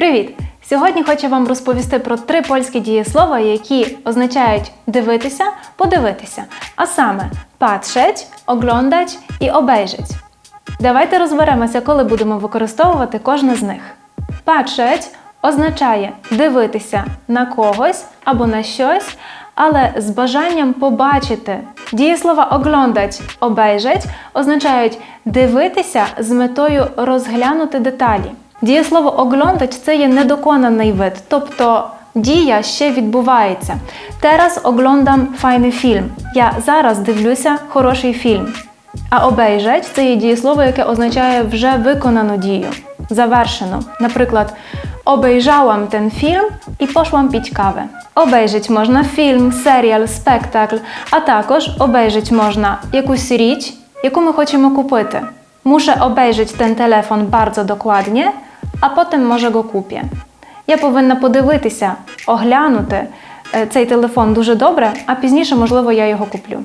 Привіт! Сьогодні хочу вам розповісти про три польські дієслова, які означають дивитися, подивитися, а саме patrzeć, oglądać і obejrzeć. Давайте розберемося, коли будемо використовувати кожне з них. Patrzeć означає дивитися на когось або на щось, але з бажанням побачити. Дієслова oglądać, obejrzeć означають дивитися з метою розглянути деталі. Дієслово oglądać – це є недоконаний вид, тобто дія ще відбувається. Teraz oglądam файний фільм. Я зараз дивлюся хороший фільм. А obejrzeć – це є дієслово, яке означає вже виконану дію, завершено. Наприклад, obejrzałam ten film і poszłam pić kawę. Obejrzeć можна фільм, серіал, спектакль, а також obejrzeć можна якусь річ, яку ми хочемо купити. Muszę obejrzeć ten telefon bardzo dokładnie, а потім може го купі. Я повинна подивитися, оглянути е, цей телефон дуже добре, а пізніше, можливо, я його куплю.